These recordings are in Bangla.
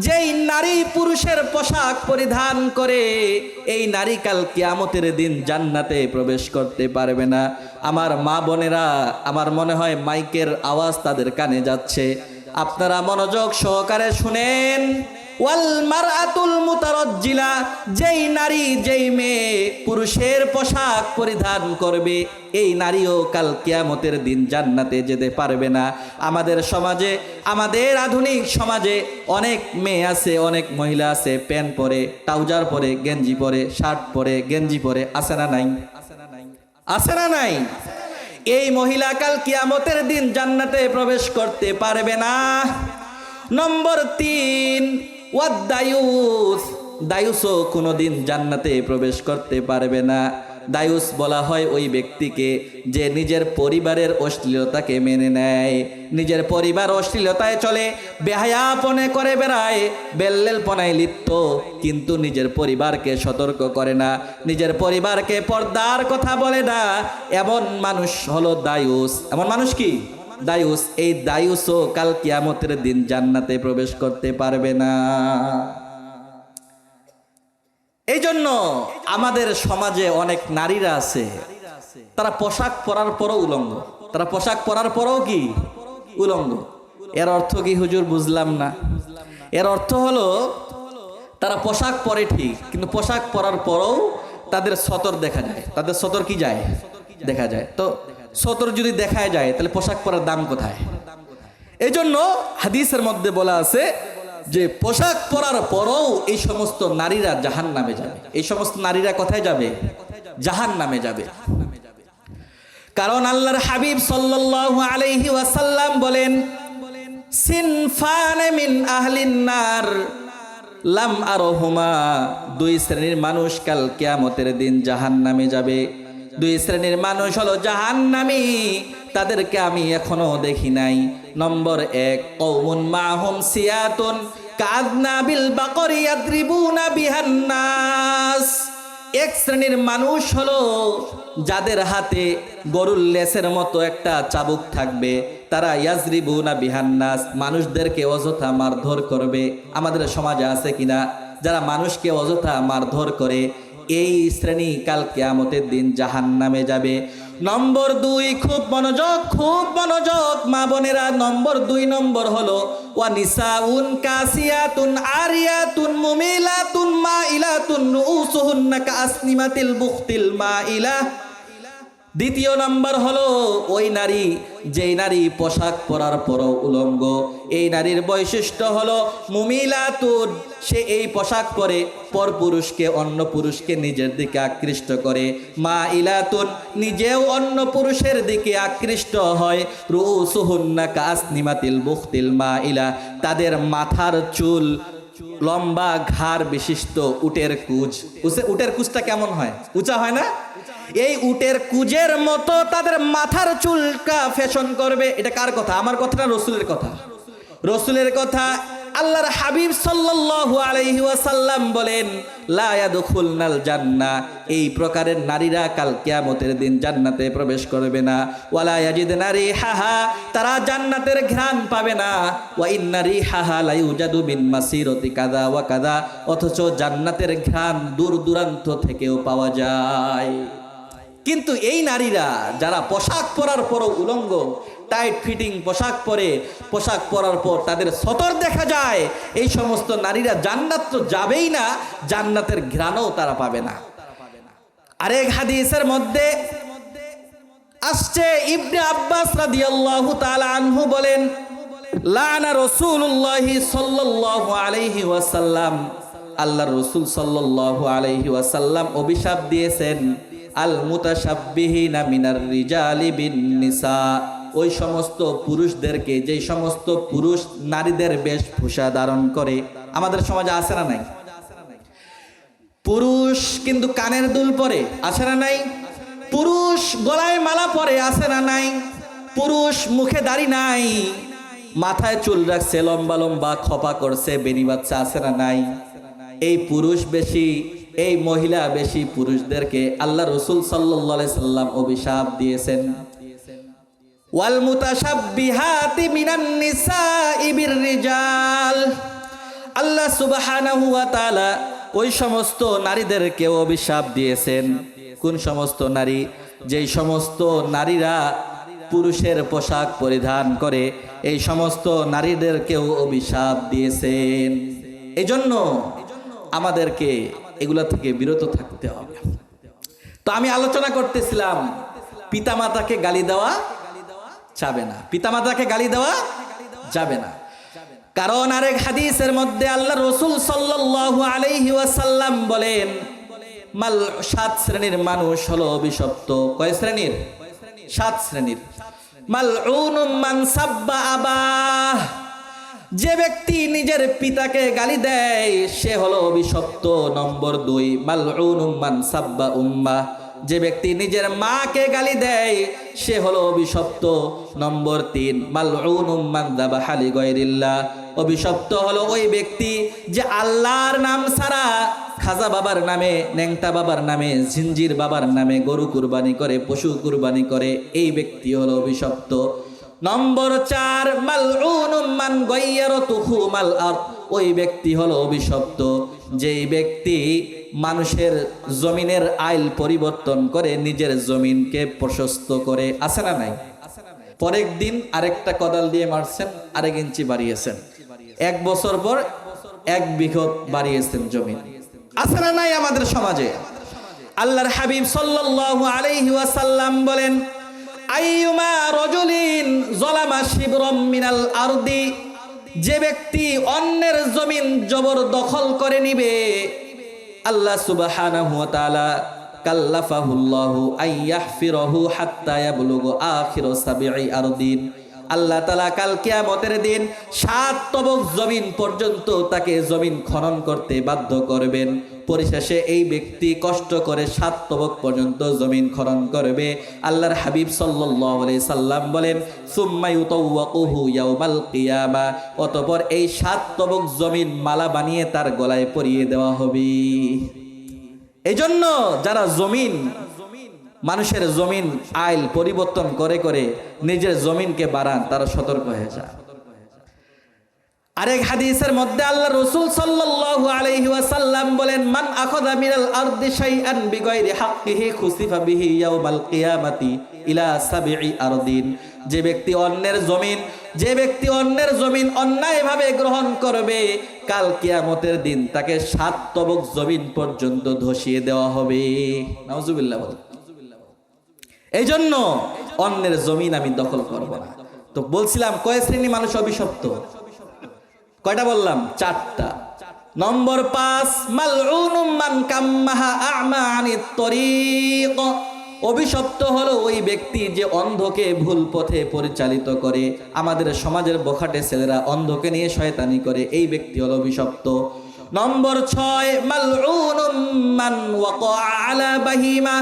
যেই নারী পুরুষের পোশাক পরিধান করে, এই নারী কাল কিয়ামতের দিন জান্নাতে প্রবেশ করতে পারবে না। আমার মা বোনেরা, আমার মনে হয় মাইকের আওয়াজ তাদের কানে যাচ্ছে। আপনারা মনোযোগ সহকারে শুনেন। ওয়াল মারআতুল মুতারাজ্জিলা, যেই নারী যেই মেয়ে পুরুষের পোশাক পরিধান করবে, এই নারীও কাল কিয়ামতের দিন জান্নাতে যেতে পারবে না। আমাদের সমাজে, আমাদের আধুনিক সমাজে অনেক মেয়ে আছে, অনেক মহিলা আছে, প্যান্ট পরে, ট্রাউজার পরে, গেঞ্জি পরে, শার্ট পরে, গেঞ্জি পরে, আছে না নাই? আছে না নাই? এই মহিলা কাল কিয়ামতের দিন জান্নাতে প্রবেশ করতে পারবে না। নম্বর তিন ওয়াদ দায়ুস। দায়ুসও কোনোদিন জান্নাতে প্রবেশ করতে পারবে না। দায়ুস বলা হয় ওই ব্যক্তিকে যে নিজের পরিবারের অশ্লীলতাকে মেনে নেয়। নিজের পরিবার অশ্লীলতায় চলে, বেহায়াপনে করে বেড়ায়, বেল্লেলপনায় লিপ্ত, কিন্তু নিজের পরিবারকে সতর্ক করে না। নিজের পরিবারকে পর্দার কথা বলে না। এমন মানুষ হলো দায়ুস। এমন মানুষ কি? দায়ুস, এই দায়ুসও কাল কিয়ামতের দিন জান্নাতে প্রবেশ করতে পারবে না। এই জন্য আমাদের সমাজে অনেক নারীরা আছে, তারা পোশাক পরার পরও উলঙ্গ। তারা পোশাক পরার পরও কি? উলঙ্গ। এর অর্থ কি হুজুর বুঝলাম না। এর অর্থ হলো, তারা পোশাক পরে ঠিক, কিন্তু পোশাক পরার পরও তাদের সতর দেখা যায়। তাদের সতর কি যায়? দেখা যায়। তো সতর যদি দেখা যায়, তাহলে পোশাক পরার দাম কোথায়? এই জন্য হাদিসের মধ্যে বলা আছে যে, পোশাক পরার পরও এই সমস্ত নারীরা জাহান নামে যাবে। এই সমস্ত নারীরা কোথায় যাবে? জাহান নামে যাবে। কারণ আল্লাহর হাবিব সাল্লাল্লাহু আলাইহি ওয়াসাল্লাম বলেন, সিনফানে মিন আহলিন নার, লাম আরহুমা। দুই শ্রেণির মানুষ কাল কিয়ামতের দিন জাহান নামে যাবে। দুই শ্রেণির মানুষ হলো জাহান্নামী। তাদেরকে আমি এখনও দেখি নাই। নম্বর এক কৌমুন মাহুম সিয়াতুন কাদনা বিল বাকরি ইয়াদ্রিবুনা বিহান্নাস এক শ্রেণির মানুষ হলো যাদের হাতে গরুর লেসের মতো একটা চাবুক থাকবে, তারা ইয়াজরিবু না বিহান্নাস মানুষদেরকে অযথা মারধর করবে। আমাদের সমাজে আছে কিনা? যারা মানুষকে অযথা মারধর করে এই শ্রেণি কাল কেয়ামতের দিন জাহান নামে যাবে। নম্বর দুই, খুব মনোযোগ খুব মনোযোগ। মা বোনেরা, নম্বর দুই নম্বর হলো, ওয়া নিসাউন কাসিয়াতুন আরিয়াতুন মুমিলাতুন মাইলাতুন রুউসুহুন্না কাসনিমাতিল বুখতিল মাইলা। দ্বিতীয় নাম্বার হলো, ওই নারী, যেই নারী পোশাক পরার পরও উলঙ্গ, এই নারীর বৈশিষ্ট্য হলো মুমিলাতুন, সে এই পোশাক পরে পর পুরুষকে, অন্য পুরুষকে নিজের দিকে আকৃষ্ট করে। মা ইলাতুন নিজেও অন্য পুরুষের দিকে আকৃষ্ট হয়। রু সুহুন্না কাস নিমাতিল বুখতিল মা ইলা তাদের মাথার চুল লম্বা ঘাড় বিশিষ্ট উটের কুজ। উটের কুজটা কেমন হয়? উঁচা হয় না? এই উটের কুজের মতো তাদের মাথার চুলকা ফ্যাশন করবে। এটা কার কথা? আমার কথা না রসুলের কথা। রসুলের কথা আল্লাহর হাবিব সাল্লাল্লাহু আলাইহি ওয়াসাল্লাম বলেন, লা ইয়াদখুলনাল জান্নাহ এই প্রকারের নারীরা কাল কিয়ামতের দিন জান্নাতে প্রবেশ করবে না। ওয়ালা ইয়াজিদনা রিহাহা তারা জান্নাতের ঘ্রাণ পাবে না। ওয়া ইন্না রিহাহা লা ইউজাদু মিন মাসিরতি কাদা ওয়া কাদা অথচ জান্নাতের ঘ্রাণ দূর দূরান্ত থেকেও পাওয়া যায়। কিন্তু এই নারীরা যারা পোশাক পরার পরও উলঙ্গ টাইট ফিটিং পোশাক পরে, পোশাক পরার পর তাদের সতর দেখা যায়, এই সমস্ত নারীরা জান্নাত তো যাবেই না, জান্নাতের ঘ্রাণও তারা পাবে না। আরেক হাদিসের মধ্যে আসছে, ইবনে আব্বাস রাদিয়াল্লাহু তাআলা আনহু বলেন, লানা রাসূলুল্লাহি সাল্লাল্লাহু আলাইহি ওয়াসাল্লাম। আল্লাহর রাসূল সাল্লাল্লাহু আলাইহি ওয়াসাল্লাম অভিশাপ দিয়েছেন আল মুতাশাব্বিহিনা মিনার রিজালি বিন নিসা ওই সমস্ত পুরুষদেরকে, যেই সমস্ত পুরুষ নারীদের বেশভূষা ধারণ করে, আমাদের সমাজে আছে না নাই? পুরুষ কিন্তু কানের দুল পরে, আছে না নাই? পুরুষ গলায় মালা পরে, আছে না নাই? পুরুষ মুখে দাড়ি নাই। মাথায় চুল রাখছে, লম্বা লম্বা খপা করছে বেনি বাচ্চা আছে না নাই? এই পুরুষ বেশি এই মহিলা বেশি পুরুষদেরকে আল্লাহ রসুল সাল্লাহ সাল্লাম অভিশাপ দিয়েছেন। মিনান আল্লাহ ওই সমস্ত অভিশাপ দিয়েছেন। কোন সমস্ত নারী? যেই সমস্ত নারীরা পুরুষের পোশাক পরিধান করে, এই সমস্ত নারীদেরকেও অভিশাপ দিয়েছেন। এজন্য আমাদেরকে এগুলা থেকে বিরত থাকতে হবে। তো আমি আলোচনা করতেছিলাম, পিতামাতাকে গালি দেওয়া যাবে না। পিতামাতাকে গালি দেওয়া যাবে না। কারণ আরেক হাদিসের মধ্যে আল্লাহ রসুল সাল্লাল্লাহু আলাইহি ওয়াসাল্লাম বলেন, মাল সাত শ্রেণির মানুষ হলো অভিশপ্ত কয় শ্রেণির? সাত শ্রেণির। মাল মান সাব্বা আবাহ। যে ব্যক্তি নিজের পিতাকে গালি দেয়, সে হলো অভিশপ্ত নম্বর দুই মাল মান সাব্বা উম্মা যে ব্যক্তি নিজের মাকে গালি দেয়, সে হলো অভিশপ্ত নম্বর তিন মাল মান দাবাহালি গয়রিল্লাহ। অভিশপ্ত হলো ওই ব্যক্তি যে আল্লাহর নাম ছাড়া খাজা বাবার নামে, ন্যাংটা বাবার নামে ঝিঞ্জির বাবার নামে গরু কুরবানি করে, পশু কুরবানি করে, এই ব্যক্তি হলো অভিশপ্ত নম্বর চার মাল মান তুহু মাল আর ওই ব্যক্তি হলো অভিশপ্ত। যেই ব্যক্তি মানুষের জমিনের আইল পরিবর্তন করে নিজের জমিনকে প্রশস্ত করে, আছে না নাই? পরের দিন আরেকটা কদাল দিয়ে মারছেন, আরেক ইঞ্চি বাড়িয়েছেন। এক বছর পর এক বিঘত বাড়িয়েছেন জমিন। আছে না নাই আমাদের সমাজে? আল্লাহর হাবিব সাল্লাল্লাহু আলাইহি ওয়াসাল্লাম বলেন আইয়ুমা রজুলিন জলামা শিবরম মিনাল আরদি, যে ব্যক্তি অন্যের জমিন জবর দখল করে নিবে, আল্লাহ সুবহানাহু ওয়া তাআলা কাল্লাফাহুল্লাহু আইয়াহফিরহু হাত্তা ইয়াবলুগু আখির সাবিঈ আরদিন। আল্লাহ তালা কাল কিয়ামতের দিন সাত তবক জমিন পর্যন্ত তাকে জমিন খনন করতে বাধ্য করবেন। পরিশেষে এই ব্যক্তি কষ্ট করে সাত তবক পর্যন্ত জমিন খনন করবে। আল্লাহর হাবিব আলাইহি সাল্লাম বলেন, সুম্মা ইউতাওয়াকুহু ইয়াউমাল কিয়ামা অতঃপর এই সাত তবক জমিন মালা বানিয়ে তার গলায় পরিয়ে দেওয়া হবে। এই জন্য যারা জমিন, মানুষের জমিন আইল পরিবর্তন করে করে নিজের জমিনকে বাড়ান, তারা সতর্ক হয়ে যায় আরেক হাদিসের মধ্যে আল্লাহ রসুল সাল্লাল্লাহু আলাইহি ওয়াসাল্লাম বলেন, মান আখাযা মিনাল আরদি শাইআন বিগাইরি হাক্কিহি খুসিফা বিহি ইয়াউমাল কিয়ামাতি ইলা সাবঈ আরদিন। যে ব্যক্তি অন্যের জমিন, যে ব্যক্তি অন্যের জমিন অন্যায়ভাবে গ্রহণ করবে, কাল কিয়ামতের দিন তাকে সাত তবক জমিন পর্যন্ত ধসিয়ে দেওয়া হবে। নাউজুবিল্লাহ বল এই জন্য অন্যের জমিন আমি দখল করব না। তো বলছিলাম, কয় শ্রেণি মানুষ অভিশপ্ত? কয়টা বললাম? চারটা। নম্বর পাঁচ মান তরিক। অভিশপ্ত হলো ওই ব্যক্তি যে অন্ধকে ভুল পথে পরিচালিত করে। আমাদের সমাজের বখাটে ছেলেরা অন্ধকে নিয়ে শয়তানি করে, এই ব্যক্তি হলো অভিশপ্ত। নম্বর ছয় মান বাহিমা।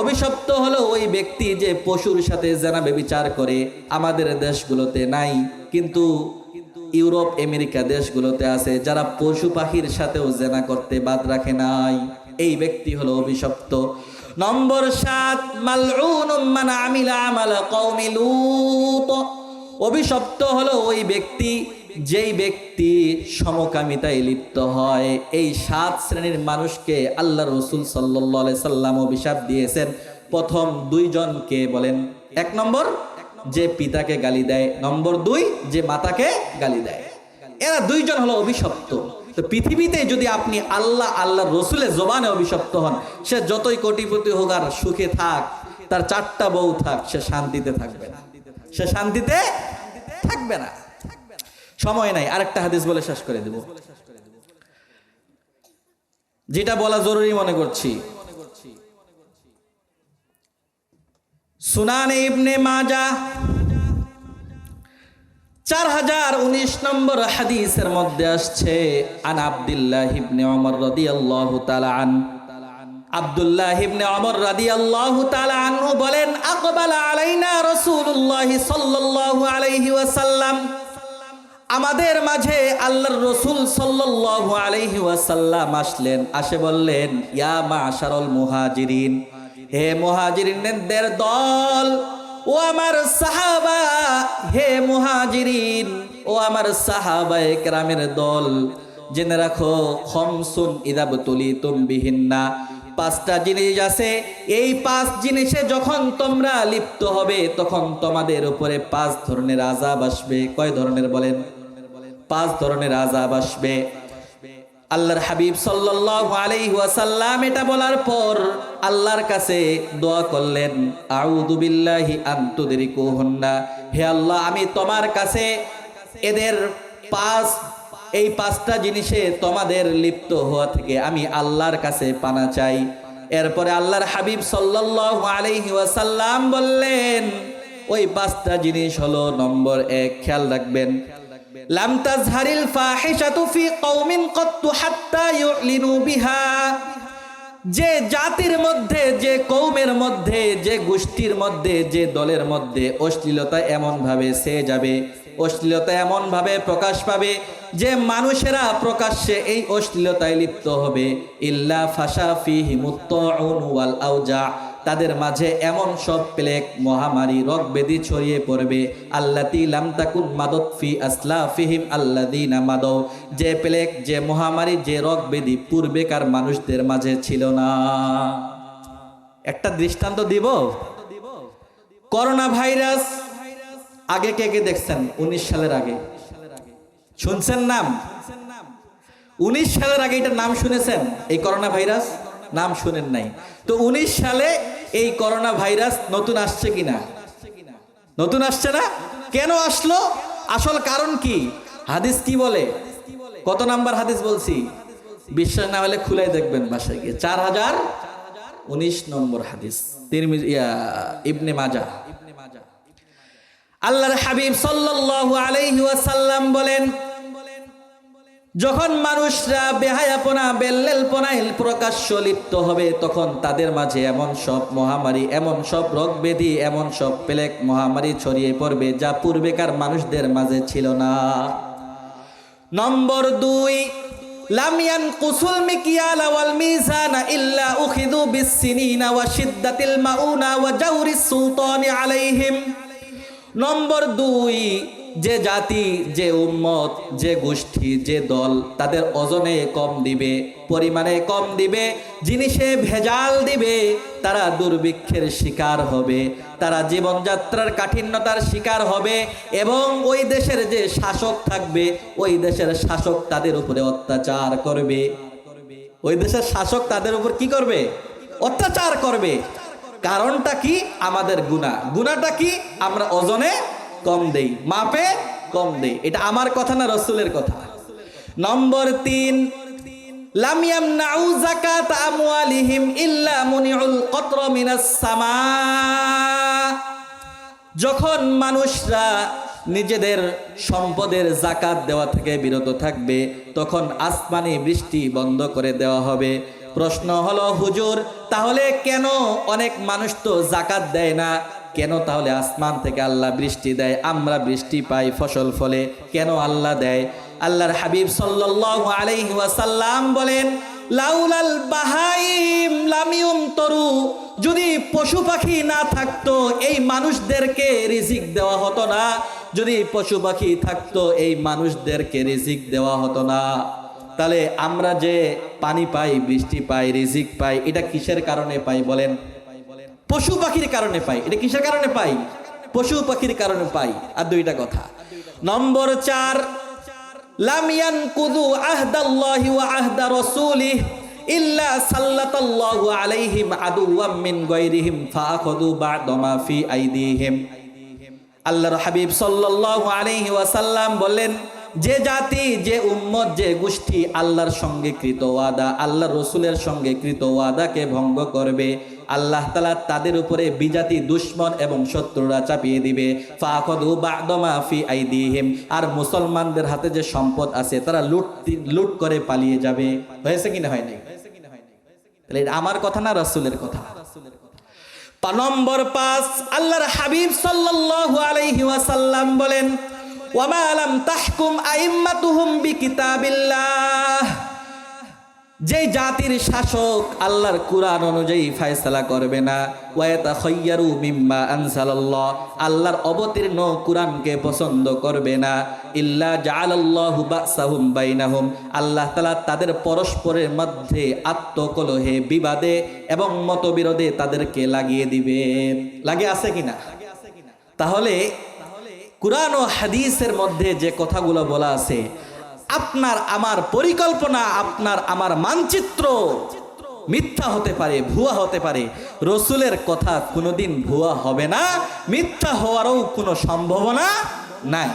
অভিশপ্ত হলো ওই ব্যক্তি যে পশুর সাথে জানাবে বিচার করে। আমাদের দেশগুলোতে নাই, কিন্তু ইউরোপ, আমেরিকা দেশগুলোতে আছে যারা পশু পাখির সাথেও জেনা করতে বাদ রাখে নাই। এই ব্যক্তি হলো অভিশপ্ত। নম্বর সাত লূত। অভিশপ্ত হলো ওই ব্যক্তি, যেই ব্যক্তি সমকামিতায় লিপ্ত হয়। এই সাত শ্রেণির মানুষকে আল্লাহ রসুল সাল্লাহ সাল্লাম অভিশাপ দিয়েছেন। প্রথম দুইজনকে বলেন। এক নম্বর যে পিতাকে গালি দেয়। নম্বর দুই, যে মাতাকে গালি দেয়। এরা দুইজন হলো অভিশপ্ত। তো পৃথিবীতে যদি আপনি আল্লাহ আল্লাহ রসুলের জবানে অভিশপ্ত হন, সে যতই কোটিপতি হোক আর সুখে থাক, তার চারটা বউ থাক, সে শান্তিতে থাকবে না। সে শান্তিতে থাকবে না। সময় নাই, আরেকটা হাদিস বলে শেষ করে দেব। যেটা বলা জরুরি মনে করছি। সুনান ইবনে মাজা। চার হাজার উনিশ নম্বর হাদিসের মধ্যে আসছে, আন আব্দুল্লাহ ইবনে ওমর রাদিয়াল্লাহু তাআলা আন আব্দুল্লাহ ইবনে ওমর রাদিয়াল্লাহু তাআলা আনহু বলেন, আকবালা আলাইনা রাসূলুল্লাহ সাল্লাল্লাহু আলাইহি ওয়াসাল্লাম। আমাদের মাঝে আল্লাহর রসুল সাল্লাল্লাহু আলাইহি ওয়াসাল্লাম আসলেন, আসে বললেন, ইয়া মাশারুল মুহাজিরিন। হে মুহাজিরিনদের দল, ও আমার সাহাবা, হে মুহাজিরিন, ও আমার সাহাবা একরামের দল, জেনে রাখো, খমসুন ইদাব তুলি তুমবিহিন্না পাঁচটা জিনিস আছে, এই পাঁচ জিনিসে যখন তোমরা লিপ্ত হবে, তখন তোমাদের উপরে পাঁচ ধরনের আজাব আসবে। কয় ধরনের বলেন? পাঁচ ধরনের আজাব আসবে। আল্লাহর হাবিব সাল্লাল্লাহু আলাইহি ওয়াসাল্লাম এটা বলার পর আল্লাহর কাছে দোয়া করলেন, আউযু বিল্লাহি আন তুদরিকুহুন্না। হে আল্লাহ, আমি তোমার কাছে এদের পাঁচ, এই পাঁচটা জিনিসে তোমাদের লিপ্ত হওয়া থেকে আমি আল্লাহর কাছে পানা চাই। এরপরে আল্লাহর হাবিব সাল্লাল্লাহু আলাইহি ওয়াসাল্লাম বললেন, ওই পাঁচটা জিনিস হলো নম্বর এক, খেয়াল রাখবেন যে জাতির মধ্যে, যে কৌমের মধ্যে, যে গোষ্ঠীর মধ্যে, যে দলের মধ্যে অশ্লীলতা এমন ভাবে সে যাবে, অশ্লীলতা এমন ভাবে প্রকাশ পাবে যে মানুষেরা প্রকাশ্যে এই অশ্লীলতায় লিপ্ত হবে। ইল্লা ফাশা ফিহি মুত্তাউন ওয়াল আউজা তাদের মাঝে এমন সব প্লেগ মহামারী রোগ ব্যাধি ছড়িয়ে পড়বে। আল্লাতি যে প্লেগ, যে মহামারী, যে রোগ ব্যাধি পূর্বেকার মানুষদের মাঝে ছিল না। একটা দৃষ্টান্ত দিব? করোনা ভাইরাস আগে কে কে দেখছেন? উনিশ সালের আগে। শুনছেন নাম? উনিশ সালের আগে এটার নাম শুনেছেন? এই করোনা ভাইরাস নাম শুনেন নাই। তো উনিশ সালে এই করোনা ভাইরাস নতুন আসছে কিনা? নতুন আসছে না? কেন আসলো? আসল কারণ কি? হাদিস কি বলে? কত নাম্বার হাদিস বলছি? বিশ্বাস না হলে খুলাই দেখবেন বাসায় গিয়ে। চার হাজার উনিশ নম্বর হাদিস। ইবনে মাজা। আল্লাহর হাবিব সাল্লাল্লাহু আলাইহি ওয়াসাল্লাম বলেন যখন মানুষরা বেহায়াপনা, বেল্লেলপনায় প্রকাশ্য লিপ্ত হবে, তখন তাদের মাঝে এমন সব মহামারী, এমন সব রোগ ব্যাধি এমন সব পেলেক মহামারী ছড়িয়ে পড়বে যা পূর্বেকার মানুষদের মাঝে ছিল না। নম্বর দুই লামিয়ান কুসুল মিকিয়াল ওয়াল মিজানা ইল্লা উখিদু বিসসিনিনা ওয়া শিদ্দাতিল মাউনা ওয়া জাউরিস সুলতানি আলাইহিম। নম্বর দুই যে জাতি, যে উম্মত, যে গোষ্ঠী, যে দল, তাদের ওজনে কম দিবে, পরিমাণে কম দিবে, জিনিসে ভেজাল দিবে, তারা দুর্ভিক্ষের শিকার হবে, তারা জীবনযাত্রার কাঠিন্যতার শিকার হবে এবং ওই দেশের যে শাসক থাকবে, ওই দেশের শাসক তাদের উপরে অত্যাচার করবে। ওই দেশের শাসক তাদের উপর কি করবে? অত্যাচার করবে। কারণটা কি? আমাদের গুণা গুণাটা কি? আমরা ওজনে কম দেই। মাপে কম দেই। এটা আমার কথা না রসুলের কথা? নম্বর তিন, লাম ইয়ামনাউ যাকাত আমওয়ালিহিম ইল্লা যখন মানুষরা নিজেদের সম্পদের জাকাত দেওয়া থেকে বিরত থাকবে, তখন আসমানি বৃষ্টি বন্ধ করে দেওয়া হবে। প্রশ্ন হলো, হুজুর, তাহলে কেন অনেক মানুষ তো জাকাত দেয় না? কেন তাহলে আসমান থেকে আল্লাহ বৃষ্টি দেয়? আমরা বৃষ্টি পাই, ফসল ফলে। কেন আল্লাহ দেয়? আল্লাহর হাবিব ওয়াসাল্লাম বলেন, লাউলাল বাহাইম লামিউম তরু যদি পশু পাখি না থাকতো, এই মানুষদেরকে রিজিক দেওয়া হতো না। যদি পশু পাখি থাকতো, এই মানুষদেরকে রিজিক দেওয়া হতো না। তাহলে আমরা যে পানি পাই, বৃষ্টি পাই, রিজিক পাই, এটা কিসের কারণে পাই বলেন? পশু পাখির কারণে পাই। এটা কিসের কারণে পাই? পশু পাখির কারণে পাই। আর দুইটা কথা। নম্বর চার লামিয়ান কুদু ওয়া আহদা আলাইহিম মিন আল্লাহর হাবিব বলেন যে জাতি, যে উম্মত, যে গোষ্ঠী আল্লাহর সঙ্গে কৃত ওয়াদা, আল্লাহর রসুলের সঙ্গে কৃত ওয়াদাকে ভঙ্গ করবে আল্লাহ তালা তাদের উপরে বিজাতি, দুশ্মন এবং শত্রুরা চাপিয়ে দিবে। ফাখদু বাদমা ফি আইদিহিম। আর মুসলমানদের হাতে যে সম্পদ আছে, তারা লুট লুট করে পালিয়ে যাবে। হয়েছে কিনা হয় নাই তাহলে আমার কথা না রসুলের কথা? নম্বর পাঁচ, আল্লাহর হাবিব সাল্লাল্লাহু আলাইহি ওয়াসাল্লাম বলেন ওয়ামা লাম তাহকুম আইম্মাতুহুম বিকিতাবিল্লাহ। যেই জাতির শাসক আল্লাহর কুরআন অনুযায়ী ফায়সালা করবে না ওয়াতা খৈয়ারু মিম্মা আনসালাল্লাহ, আল্লাহর অবতীর্ণ কুরআনকে পছন্দ করবে না, ইল্লা জাআলাল্লাহু বাসাহুম বাইনাহুম, আল্লাহ তাআলা তাদের পরস্পরের মধ্যে আত্মকলহে বিবাদে এবং মতবিরোধে তাদেরকে লাগিয়ে দিবে। লাগে আছে কিনা? তাহলে কুরআন ও হাদিসের মধ্যে যে কথাগুলো বলা আছে আপনার আমার পরিকল্পনা, আপনার আমার মানচিত্র মিথ্যা হতে পারে, ভুয়া হতে পারে। রসুলের কথা কোনোদিন ভুয়া হবে না, মিথ্যা হওয়ারও কোনো সম্ভাবনা নাই।